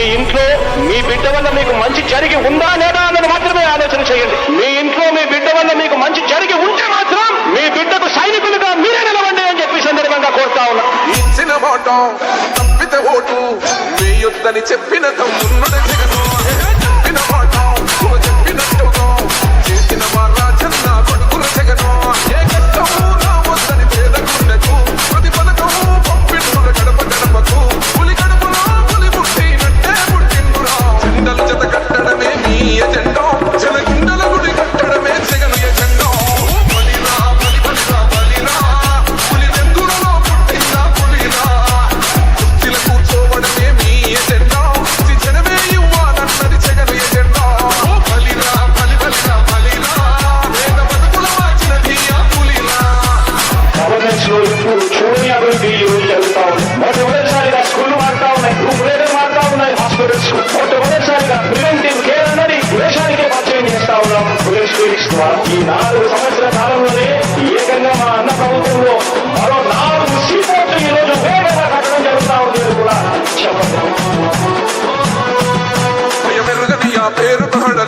మీ ఇంట్లో మీ బిడ్డ వల్ల మీకు మంచి జరిగి ఉందా లేదా అన్నది మాత్రమే ఆలోచన చేయండి. మీ ఇంట్లో మీ బిడ్డ వల్ల మీకు మంచి జరిగి ఉంటే మాత్రం మీ బిడ్డకు సైనికులుగా మీరే నిలవండి అని చెప్పి సందర్భంగా కోరుతా ఉన్నా. ఇచ్చిన ఓటు తప్పిత ఓటు మీ యుద్ధని చెప్పిన తమ్ముడు జగను জাতের ধড়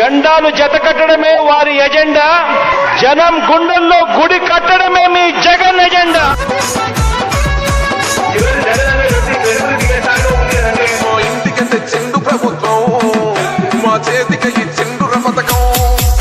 జెండాలు జత కట్టడమే వారి ఎజెండా. జనం గుండెల్లో గుడి కట్టడమే మీ జగన్ ఎజెండా. చెండు ప్రభుత్వం. మా చేతికి చెండు పథకం.